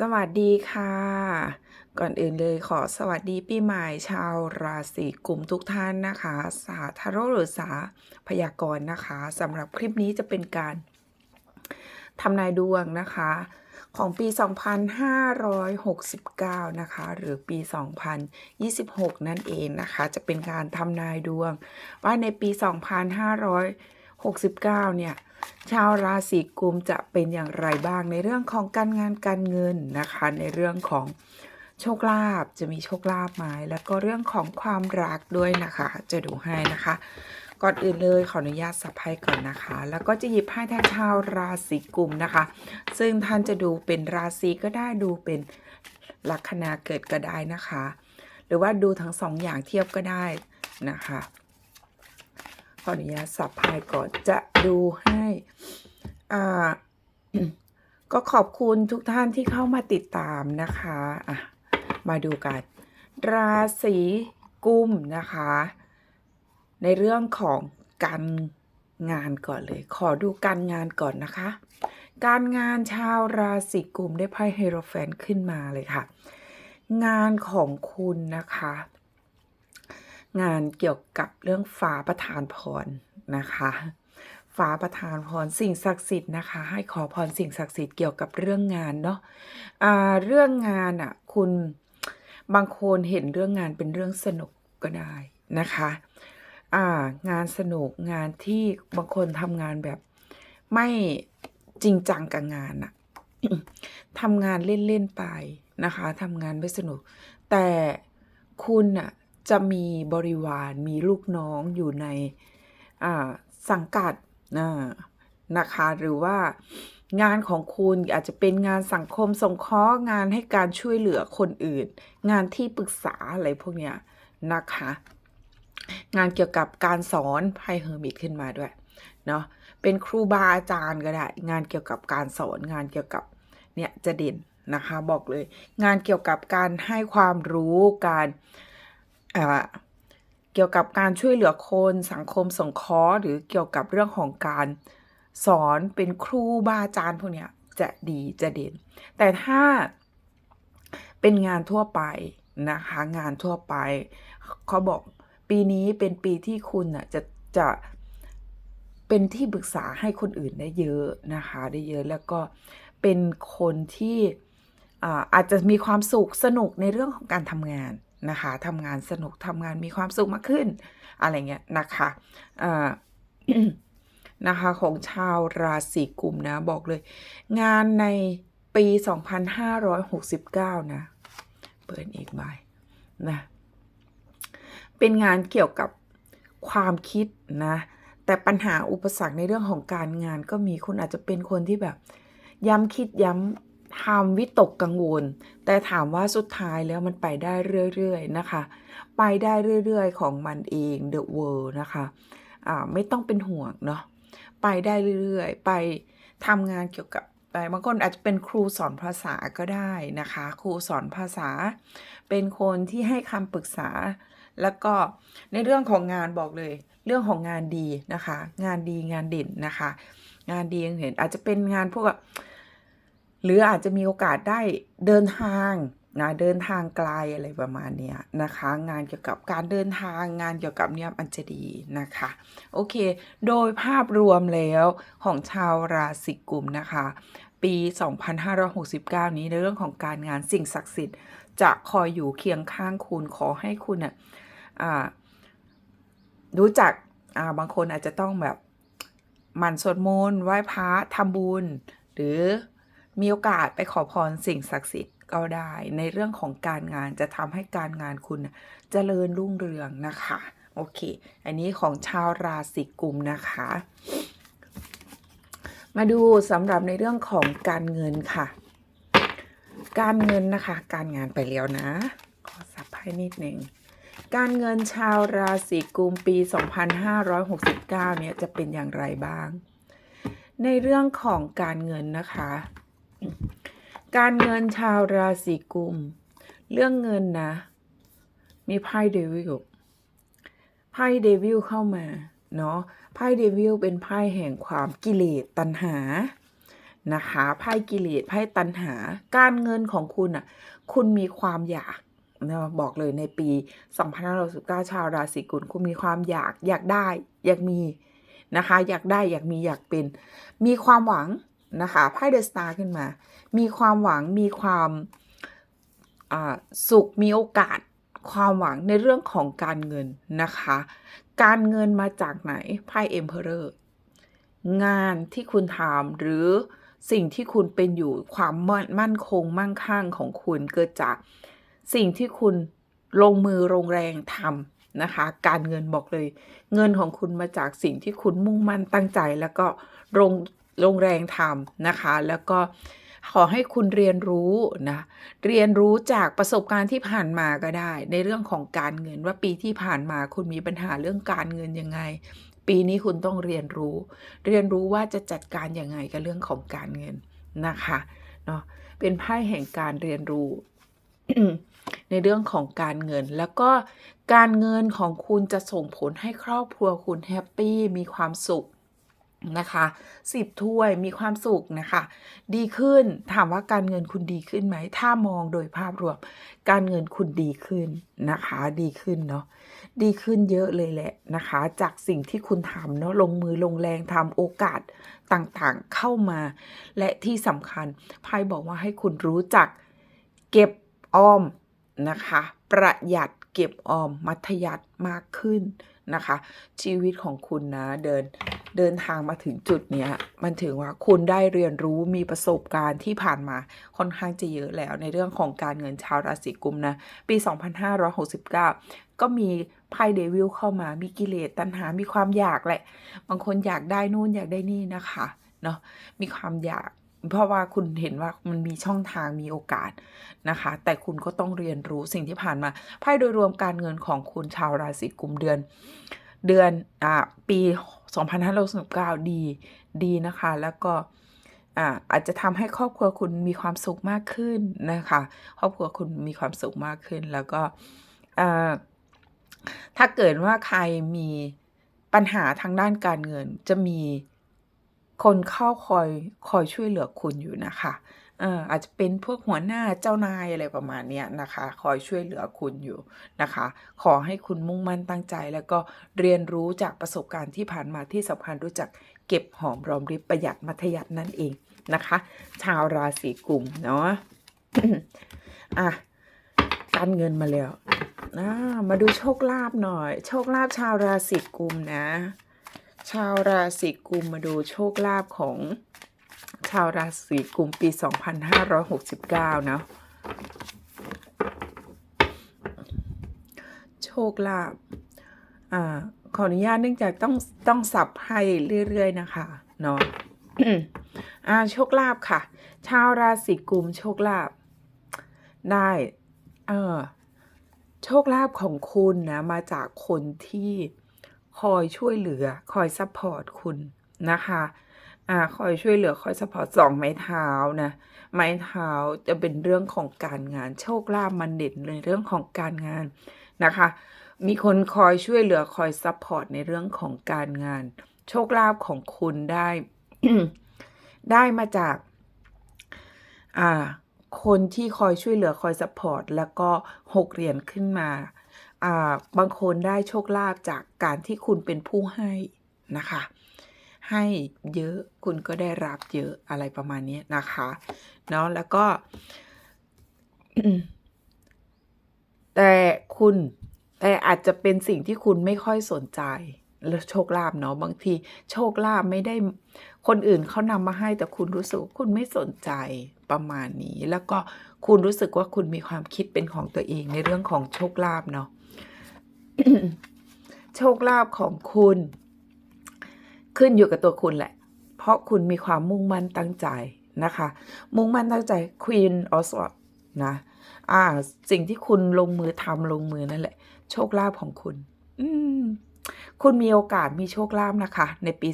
สวัสดีค่ะ ก่อนอื่นเลยขอสวัสดีปีใหม่ชาวราศีกุมทุกท่านนะคะ สาทาร่หรือสาพยากรณ์นะคะสำหรับคลิปนี้จะเป็นการทำนายดวงนะคะ ของปี 2569 นะคะ หรือปี 2026 นั่นเองนะคะ จะเป็นการทำนายดวง ว่าในปี 2569 เนี่ย ชาวราศีกุมจะเป็นอย่างไรบ้างในเรื่องของการงานการเงินนะคะ ในเรื่องของโชคลาภจะมีโชคลาภไหมแล้วก็เรื่องของความรักด้วยนะคะ จะดูให้นะคะ ก่อนอื่นเลยขออนุญาตสับไพ่ก่อนนะคะ แล้วก็จะหยิบไพ่แทนชาวราศีกุมนะคะ ซึ่งท่านจะดูเป็นราศีก็ได้ดูเป็นลัคนาเกิดก็ได้นะคะ หรือว่าดูทั้งสองอย่างเทียบก็ได้นะคะ ขออนุญาตสับไพ่ก่อนจะดูให้อ่าก็ขอบคุณทุกท่านที่เข้ามาติดตามนะคะอะมาดูกัน ราศีกุมนะคะ ในเรื่องของการงานก่อนเลย ขอดูการงานก่อนนะคะ การงานชาวราศีกุมได้ไพ่เฮโรแฟนขึ้นมาเลยค่ะ งานของคุณนะคะ งานเกี่ยวกับเรื่องฟ้าประทานพรนะคะฟ้าประทานพรสิ่งศักดิ์สิทธิ์นะคะ ให้ขอพรสิ่งศักดิ์สิทธิ์เกี่ยวกับเรื่องงานเนาะอ่าเรื่องงานอะคุณบางคนเห็นเรื่องงานเป็นเรื่องสนุกก็ได้นะคะางานสนุกงานที่บางคนทำงานแบบไม่จริงจังกับงานอะทำงานเล่น ๆ ไปนะคะทำงานไม่สนุก แต่คุณอะ จะมีบริวารมีลูกน้องอยู่ในสังกัดนะคะหรือว่างานของคุณอาจจะเป็นงานสังคมสงเคราะห์งานให้การช่วยเหลือคนอื่น งานที่ปรึกษาอะไรพวกเนี้ยนะคะ งานเกี่ยวกับการสอนไพ่เฮอร์มิตขึ้นมาด้วยเนาะเป็นครูบาอาจารย์ก็ได้ งานเกี่ยวกับการสอนงานเกี่ยวกับเนี่ยจะเด่นนะคะบอกเลย งานเกี่ยวกับการให้ความรู้การ เกี่ยวกับการช่วยเหลือคนสังคมสงเคราะห์หรือเกี่ยวกับเรื่องของการสอนเป็นครูบาอาจารย์พวกเนี้ยจะดีจะเด่น แต่ถ้าเป็นงานทั่วไปนะคะงานทั่วไปเขาบอกปีนี้เป็นปีที่คุณน่ะจะจะเป็นที่ปรึกษาให้คนอื่นได้เยอะนะคะได้เยอะแล้วก็เป็นคนที่อ่าอาจจะมีความสุขสนุกในเรื่องของการทำงาน นะคะทำงานสนุกทำงานมีความสุขมากขึ้น อะไรเงี้ยนะคะนะคะของชาวราศีกุมนะบอกเลย งานในปี 2569 นะ เปิดอีกใบนะเป็นงานเกี่ยวกับความคิดนะ แต่ปัญหาอุปสรรคในเรื่องของการงานก็มีคุณอาจจะเป็นคนที่แบบ ย้ำคิดย้ำ ทำวิตกกังวล แต่ถามว่าสุดท้ายแล้วมันไปได้เรื่อยๆนะคะ ไปได้เรื่อยๆ ของมันเอง The World นะคะอ่าไม่ต้องเป็นห่วงเนาะไปได้เรื่อยๆ ไปทำงานเกี่ยวกับไปบางคนอาจจะเป็นครูสอนภาษาก็ได้นะคะ ครูสอนภาษา เป็นคนที่ให้คำปรึกษา แล้วก็ในเรื่องของงานบอกเลย เรื่องของงานดีนะคะ งานดีงานเด่นนะคะ งานดียังเห็นอาจจะเป็นงานพวกแบบ หรืออาจจะมีโอกาสได้เดินทางนะเดินทางไกลอะไรประมาณเนี้ยนะคะ งานเกี่ยวกับการเดินทางงานเกี่ยวกับเนี้ยมันจะดีนะคะ โอเค โดยภาพรวมแล้วของชาวราศีกุมนะคะ ปี 2569 นี้ในเรื่องของการงานสิ่งศักดิ์สิทธิ์ จะคอยอยู่เคียงข้างคุณขอให้คุณอะรู้จักาบางคนอาจจะต้องแบบหมั่นสวดมนต์ไหว้พระทำบุญ หรือ มีโอกาสไปขอพรสิ่งศักดิ์สิทธิ์ก็ได้ ในเรื่องของการงานจะทำให้การงานคุณน่ะเจริญรุ่งเรืองนะคะ โอเค อันนี้ของชาวราศีกุมนะคะ มาดูสำหรับในเรื่องของการเงินค่ะ การเงินนะคะ การงานไปแล้วนะ ขอสับให้นิดหนึ่งการเงินชาวราศีกุมปี 2569 เนี่ยจะเป็นอย่างไรบ้าง ในเรื่องของการเงินนะคะ การเงินชาวราศีกุม เรื่องเงินนะ มีไพ่เดวิลไพ่เดวิลเข้ามาเนาะไพ่เดวิลเป็นไพ่แห่งความกิเลสตัณหานะคะไพ่กิเลสไพ่ตัณหา การเงินของคุณอะ คุณมีความอยากนะบอกเลยในปี2519ชาวราศีกุลคุณมีความอยากอยากได้ อยากมีนะคะ อยากได้อยากมีอยากเป็น มีความหวัง นะคะไพ่เดอะสตาร์ขึ้นมา มีความหวังมีความสุขมีโอกาสความหวังในเรื่องของการเงินนะคะ การเงินมาจากไหนไพ่เอ็มเพอเรอร์งานที่คุณทำหรือสิ่งที่คุณเป็นอยู่ความมั่นมั่นคงมั่งคั่งของคุณเกิดจากสิ่งที่คุณลงมือลงแรงทำนะคะ การเงินบอกเลย เงินของคุณมาจากสิ่งที่คุณมุ่งมั่นตั้งใจ แล้วก็ลง ลงแรงทำนะคะ แล้วก็ขอให้คุณเรียนรู้นะเรียนรู้จากประสบการณ์ที่ผ่านมาก็ได้ ในเรื่องของการเงินว่าปีที่ผ่านมาคุณมีปัญหาเรื่องการเงินยังไง ปีนี้คุณต้องเรียนรู้ เรียนรู้ว่าจะจัดการยังไงกับเรื่องของการเงินนะคะเนาะเป็นไพ่แห่งการเรียนรู้ในเรื่องของการเงินแล้วก็การเงินของคุณจะส่งผลให้ครอบครัวคุณแฮปปี้มีความสุข นะคะสิบถ้วยมีความสุขนะคะ ดีขึ้นถามว่าการเงินคุณดีขึ้นไหม ถ้ามองโดยภาพรวม การเงินคุณดีขึ้นนะคะ ดีขึ้นเนาะดีขึ้นเยอะเลยแหละนะคะ จากสิ่งที่คุณทำเนาะลงมือลงแรงทำโอกาสต่างๆเข้ามา และที่สำคัญไพ่บอกว่าให้คุณรู้จักเก็บออมนะคะ ประหยัดเก็บออมมัธยัติมากขึ้นนะคะ ชีวิตของคุณนะเดิน เดินทางมาถึงจุดเนี้ยมันถือว่าคุณได้เรียนรู้มีประสบการณ์ที่ผ่านมาค่อนข้างจะเยอะแล้วในเรื่องของการเงินชาวราศีกุมนะ ปี 2569 ก็มีไพ่เดวิลเข้ามามีกิเลสตัณหา มีความอยากแหละ บางคนอยากได้นู่นอยากได้นี่นะคะเนาะมีความอยากเพราะว่าคุณเห็นว่ามันมีช่องทางมีโอกาสนะคะ แต่คุณก็ต้องเรียนรู้สิ่งที่ผ่านมาไพ่โดยรวมการเงินของคุณชาวราศีกุมเดือน เดือนอ่าปี 2569 ดี ดีนะคะ แล้วก็อาอาจจะทำให้ครอบครัวคุณมีความสุขมากขึ้นนะคะ ครอบครัวคุณมีความสุขมากขึ้น แล้วก็ถ้าเกิดว่าใครมีปัญหาทางด้านการเงิน จะมีคนเข้าคอยคอยช่วยเหลือคุณอยู่นะคะ อาจจะเป็นพวกหัวหน้าเจ้านายอะไรประมาณนี้นะคะ คอยช่วยเหลือคุณอยู่นะคะ ขอให้คุณมุ่งมั่นตั้งใจ แล้วก็เรียนรู้จากประสบการณ์ที่ผ่านมาที่สำคัญรู้จักเก็บหอมรอมริบประหยัดมัธยัตินั่นเองนะคะ ชาวราศีกุมเนาะอะการเงินมาแล้วมาดูโชคลาภหน่อย โชคลาภชาวราศีกุมนะ ชาวราศีกุมมาดูโชคลาภของาวราศีกุมปี 2569 เนาะโชคลาภอ่าขออนุญาตเนื่องจากต้องต้องสับให้เรื่อย ๆ นะคะเนาะอ่าโชคลาภค่ะ ชาวราศีกุมโชคลาภได้เออโชคลาภของคุณนะมาจากคนที่คอยช่วยเหลือ คอยซัพพอร์ตคุณนะคะ อ่าคอยช่วยเหลือคอยซัพอร์ตสองไม้เท้านะ ไม้เท้าจะเป็นเรื่องของการงานโชคลาภมันเด่นในเรื่องของการงานนะคะ มีคนคอยช่วยเหลือคอยซัพพอร์ตในเรื่องของการงาน โชคลาภของคุณได้ ได้มาจาก อ่า คนที่คอยช่วยเหลือคอยซัพพอร์ตแล้วก็หกเหรียญขึ้นมาอ่าบางคนได้โชคลาภจากการที่คุณเป็นผู้ให้นะคะ ให้เยอะคุณก็ได้รับเยอะอะไรประมาณนี้นะคะเนาะแล้วก็ แต่คุณแต่อาจจะเป็นสิ่งที่คุณไม่ค่อยสนใจแล้วโชคลาภเนาะบางที โชคลาภไม่ได้คนอื่นเขานำมาให้แต่คุณรู้สึกว่าคุณไม่สนใจประมาณนี้ แล้วก็คุณรู้สึกว่าคุณมีความคิดเป็นของตัวเองในเรื่องของโชคลาภเนาะโชคลาภของคุณ ขึ้นอยู่กับตัวคุณแหละ เพราะคุณมีความมุ่งมั่นตั้งใจนะคะ มุ่งมั่นตั้งใจ Queen of s w o r d นะอ่าสิ่งที่คุณลงมือทำลงมือนั่นแหละ โชคลาภของคุณ อืมคุณมีโอกาสมีโชคลาภนะคะ ในปี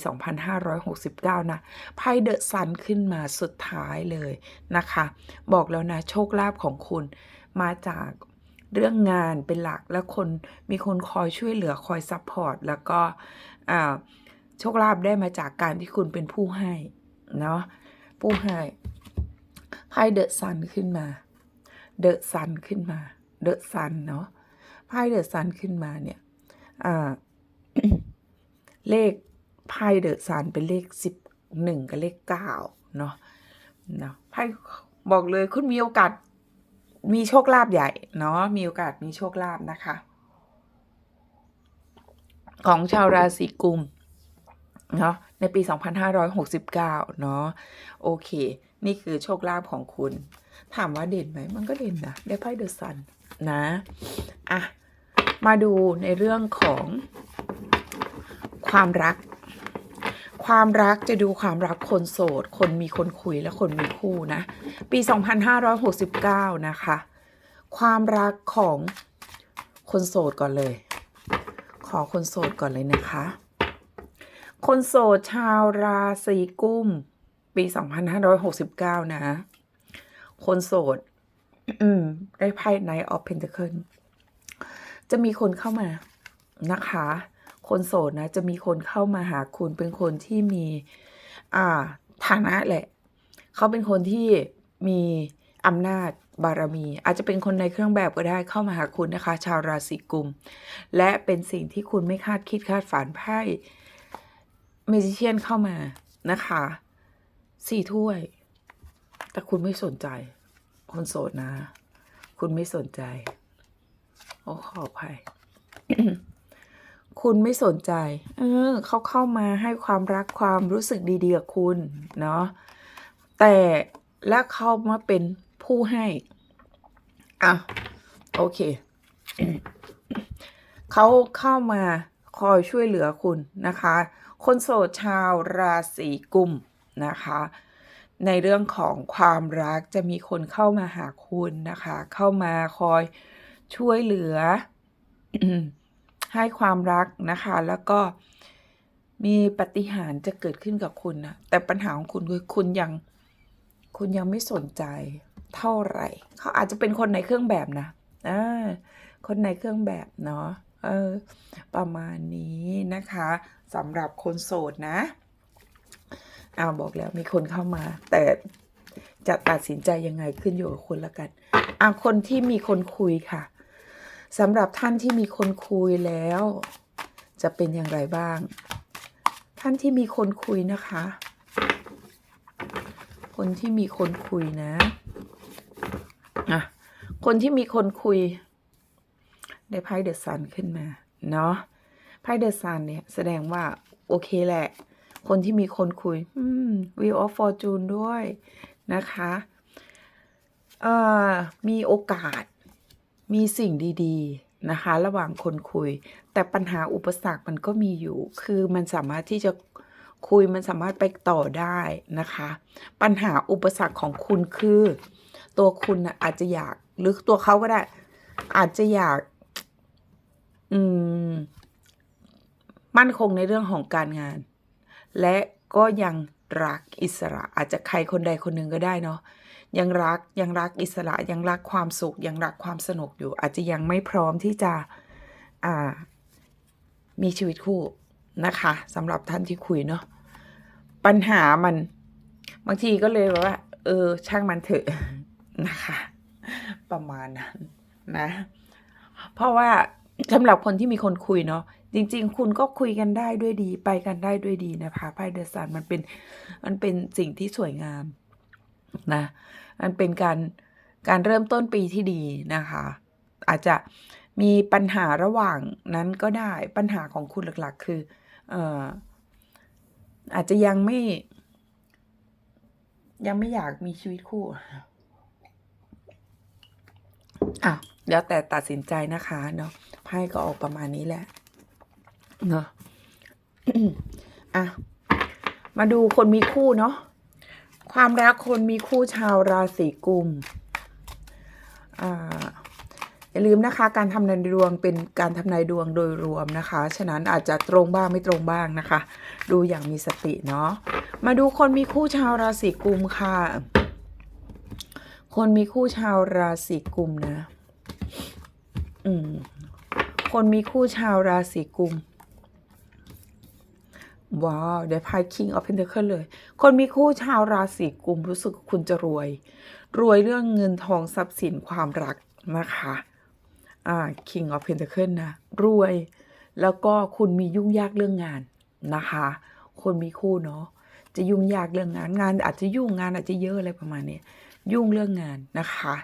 2569 นะไพ่เดอะซันขึ้นมาสุดท้ายเลยนะคะ บอกแล้วนะ โชคลาภของคุณมาจากเรื่องงานเป็นหลักและคนมีคนคอยช่วยเหลือคอยซัพพอร์ตแล้วก็อ่า โชคลาภได้มาจากการที่คุณเป็นผู้ให้เนาะผู้ให้ไพ่เดอะซันขึ้นมา เดอะซันขึ้นมา เดอะซันเนาะไพ่เดอะซันขึ้นมาเนี่ยอ่าเลขไพ่เดอะซันเป็นเลขสิบหนึ่งกับเลขเก้าเนาะเนาะไพ่บอกเลยคุณมีโอกาสมีโชคลาภใหญ่เนาะมีโอกาสมีโชคลาภนะคะ ของชาวราศีกุม เนาะในปี 2569 เนาะโอเค นี่คือโชคลาภของคุณ ถามว่าเด่นไหม มันก็เด่นนะ ได้ไพ่เดอะซันนะ อะ มาดูในเรื่องของความรัก ความรักจะดูความรักคนโสด คนมีคนคุยและคนมีคู่นะ ปี 2569 นะคะ ความรักของคนโสดก่อนเลย ขอคนโสดก่อนเลยนะคะ คนโสดชาวราศีกุม ปี 2569 นะ คนโสดได้ไพ่ Knight of Pentacle จะมีคนเข้ามานะคะ คนโสดนะ จะมีคนเข้ามาหาคุณเป็นคนที่มี อ่าฐานะแหละ เขาเป็นคนที่มีอำนาจบารมี อาจจะเป็นคนในเครื่องแบบก็ได้เข้ามาหาคุณนะคะ ชาวราศีกุม และเป็นสิ่งที่คุณไม่คาดคิดคาดฝันไพ่ เมจิเชียนเข้ามานะคะสี่ถ้วย แต่คุณไม่สนใจ คนโสดนะ คุณไม่สนใจโอ้ขออภัยคุณไม่สนใจ เออเขาเข้ามาให้ความรักความรู้สึกดีๆกับคุณ เนาะ แต่และเขามาเป็นผู้ให้ อะ โอเค เขาเข้ามาคอยช่วยเหลือคุณนะคะ คนโสดชาวราศีกุมนะคะ ในเรื่องของความรักจะมีคนเข้ามาหาคุณนะคะ เข้ามาคอยช่วยเหลือ ให้ความรักนะคะ แล้วก็มีปฏิหารจะเกิดขึ้นกับคุณนะแต่ปัญหาของคุณคือคุณยังคุณยังไม่สนใจเท่าไหร่ เขาอาจจะเป็นคนในเครื่องแบบนะอ่าคนในเครื่องแบบเนาะ เออประมาณนี้นะคะสำหรับคนโสดนะอ้าวบอกแล้วมีคนเข้ามา แต่จะตัดสินใจยังไงขึ้นอยู่กับคุณละกันอะคนที่มีคนคุยค่ะสำหรับท่านที่มีคนคุยแล้ว จะเป็นอย่างไรบ้าง ท่านที่มีคนคุยนะคะ คนที่มีคนคุยนะอะคนที่มีคนคุย ได้ไพ่เดอะซันขึ้นมา เนาะไพ่เดอะซันเนี่ย แสดงว่า โอเคแหละ คนที่มีคนคุยอืม Wheel of Fortune ด้วยนะคะเอ่อมีโอกาสมีสิ่งดีๆนะคะ ระหว่างคนคุย แต่ปัญหาอุปสรรคมันก็มีอยู่ คือมันสามารถที่จะคุยมันสามารถไปต่อได้นะคะ ปัญหาอุปสรรคของคุณคือ ตัวคุณอาจจะอยากหรือตัวเขาก็ได้ อาจจะอยาก อืม มั่นคงในเรื่องของการงาน และก็ยังรักอิสระ อาจจะใครคนใดคนหนึ่งก็ได้เนาะยังรักยังรักอิสระ ยังรักความสุข ยังรักความสนุกอยู่ อาจจะยังไม่พร้อมที่จะอ่า มีชีวิตคู่นะคะสำหรับท่านที่คุยเนาะปัญหามัน บางทีก็เลยแบบว่า เออ ช่างมันเถอะนะคะ ประมาณนั้นนะ เพราะว่า สำหรับคนที่มีคนคุยเนาะจริง ๆ คุณก็คุยกันได้ด้วยดี ไปกันได้ด้วยดีนะคะไพ่เดอะซันมันเป็นมันเป็นสิ่งที่สวยงามนะมันเป็นการการเริ่มต้นปีที่ดีนะคะ อาจจะมีปัญหาระหว่างนั้นก็ได้ปัญหาของคุณหลักๆ คือเอ่ออาจจะยังไม่ ยังไม่อยากมีชีวิตคู่อะ แล้วแต่ตัดสินใจนะคะเนาะไพ่ก็ออกประมาณนี้แหละเนาะอะมาดูคนมีคู่เนาะความรักคนมีคู่ชาวราศีกุมอ่าอย่าลืมนะคะการทำนายดวงเป็นการทำนายดวงโดยรวมนะคะ ฉะนั้นอาจจะตรงบ้างไม่ตรงบ้างนะคะ ดูอย่างมีสติเนาะมาดูคนมีคู่ชาวราศีกุมค่ะ คนมีคู่ชาวราศีกุมนะ คนมีคู่ชาวราศีกุม ว้าวได้ไพ่ King of Pentacle เลย คนมีคู่ชาวราศีกุมรู้สึกคุณจะรวย รวยเรื่องเงินทองทรัพย์สินความรักนะคะอ่า King of Pentacle นะ รวย แล้วก็คุณมียุ่งยากเรื่องงานนะคะ คนมีคู่เนาะจะยุ่งยากเรื่องงานงาน อาจจะยุ่งงานอาจจะเยอะอะไรประมาณนี้ยุ่งเรื่องงานนะคะ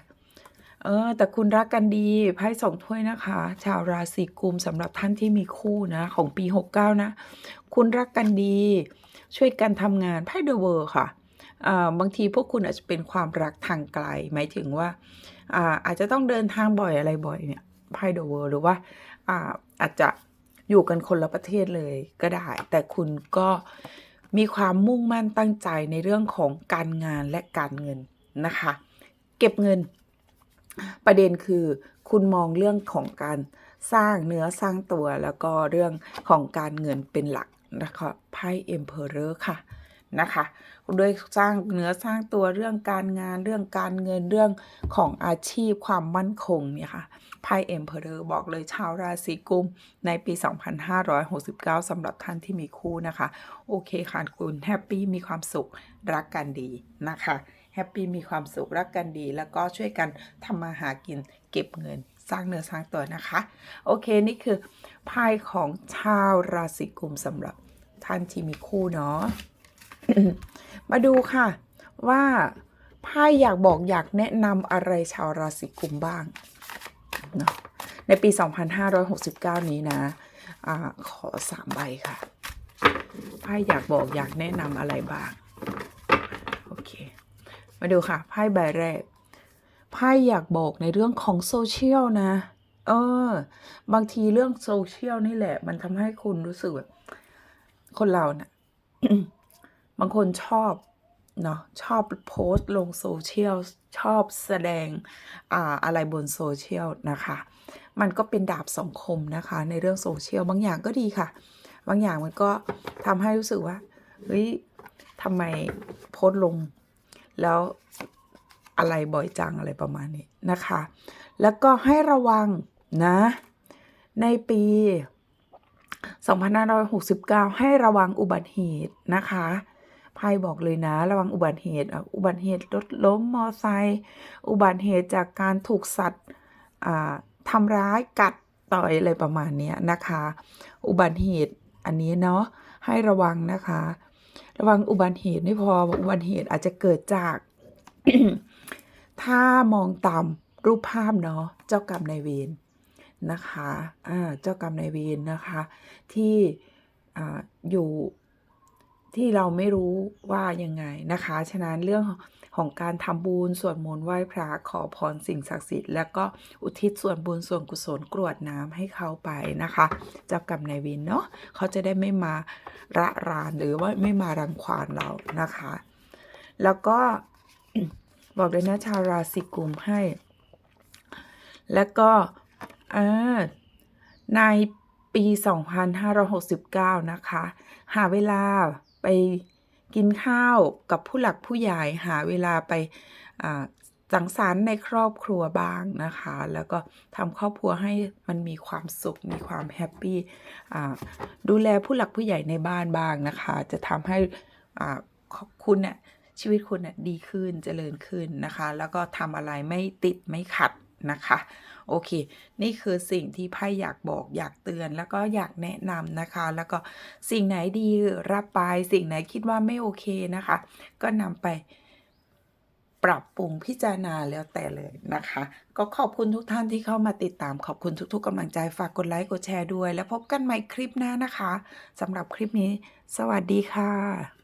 เออ แต่คุณรักกันดีไพ่สองถ้วยนะคะ ชาวราศีกุมสำหรับท่านที่มีคู่นะ ของปี 69 นะ คุณรักกันดี ช่วยกันทำงานไพ่เดอะเวอร์ค่ะอ่าบางทีพวกคุณอาจจะเป็นความรักทางไกล หมายถึงว่าอ่าอาจจะต้องเดินทางบ่อยอะไรบ่อยเนี่ยไพ่เดอะเวอร์หรือว่าอ่าอาจจะอยู่กันคนละประเทศเลยก็ได้ แต่คุณก็มีความมุ่งมั่นตั้งใจในเรื่องของการงานและการเงินนะคะ เก็บเงิน ประเด็นคือคุณมองเรื่องของการสร้างเนื้อสร้างตัวแล้วก็เรื่องของการเงินเป็นหลักนะคะไพ่ Emperor ค่ะนะคะด้วยสร้างเนื้อสร้างตัวเรื่องการงานเรื่องการเงินเรื่องของอาชีพความมั่นคงเนี่ยค่ะไพ่ Emperor บอกเลยชาวราศีกุมในปี 2569สำหรับท่านที่มีคู่นะคะ โอเคค่ะคุณแฮปปี้มีความสุขรักกันดีนะคะ แฮปปี้มีความสุขรักกันดี แล้วก็ช่วยกันทำมาหากินเก็บเงินสร้างเนื้อสร้างตัวนะคะ โอเคนี่คือไพ่ของชาวราศีกุมสำหรับท่านที่มีคู่เนาะมาดูค่ะ ว่าไพ่อยากบอกอยากแนะนำอะไรชาวราศีกุมบ้างเนาะในปี 2569 นี้นะอขอสามใบค่ะไพ่อยากบอกอยากแนะนำอะไรบ้าง มาดูค่ะไพ่ใบแรกไพ่อยากบอกในเรื่องของโซเชียลนะเออ บางทีเรื่องโซเชียลนี่แหละ มันทำให้คุณรู้สึกแบบคนเราเนะ่ะบางคนชอบเนาะชอบโพสต์ลงโซเชียล ชอบแสดงอ่าอะไรบนโซเชียลนะคะ มันก็เป็นดาบสองคมนะคะ ในเรื่องโซเชียล บางอย่างก็ดีค่ะ บางอย่างมันก็ทำให้รู้สึกว่าเฮ้ยทำไมโพสต์ลง แล้วอะไรบ่อยจังอะไรประมาณนี้นะคะ แล้วก็ให้ระวังนะ ในปี 2569 ให้ระวังอุบัติเหตุนะคะไพ่บอกเลยนะ ระวังอุบัติเหตุ อุบัติเหตุรถล้มมอไซค์ อุบัติเหตุจากการถูกสัตว์ทำร้ายกัดต่อยอะไรประมาณนี้นะคะ อุบัติเหตุอันนี้เนาะให้ระวังนะคะ ระวังอุบัติเหตุไม่พออุบัติเหตุอาจจะเกิดจาก ถ้ามองตามรูปภาพเนาะเจ้ากรรมนายเวรนะคะอ่าเจ้ากรรมนายเวรนะคะ ที่อ่าอยู่ที่เราไม่รู้ว่ายังไงนะคะ ฉะนั้นเรื่อง ของการทำบุญสวดมนต์ไหว้พระขอพรสิ่งศักดิ์สิทธิ์แล้วก็อุทิศส่วนบุญส่วนกุศลกรวดน้ำให้เขาไปนะคะเจ้ากรรมนายเวรเนาะเขาจะได้ไม่มาระรานหรือว่าไม่มารังควานเรานะคะ แล้วก็บอกเลยนะชาวราศีกุมให้ แล้วก็ในปี 2569 นะคะ หาเวลาไป กินข้าวกับผู้หลักผู้ใหญ่หาเวลาไปสังสรรค์ในครอบครัวบ้างนะคะ แล้วก็ทำครอบครัวให้มันมีความสุข มีความแฮปปี้ดูแลผู้หลักผู้ใหญ่ในบ้านบ้างนะคะ จะทำให้คุณเนี่ยชีวิตคุณเนี่ยดีขึ้นเจริญขึ้นนะคะ แล้วก็ทำอะไรไม่ติดไม่ขัด นะคะ โอเค นี่คือสิ่งที่ไพ่อยากบอกอยากเตือนแล้วก็อยากแนะนำนะคะ แล้วก็สิ่งไหนดีรับไป สิ่งไหนคิดว่าไม่โอเคนะคะ ก็นำไปปรับปรุงพิจารณาแล้วแต่เลยนะคะ ก็ขอบคุณทุกท่านที่เข้ามาติดตามขอบคุณทุก ๆกำลังใจฝากกดไลค์กดแชร์ด้วย แล้วพบกันใหม่คลิปหน้านะคะสำหรับคลิปนี้ สวัสดีค่ะ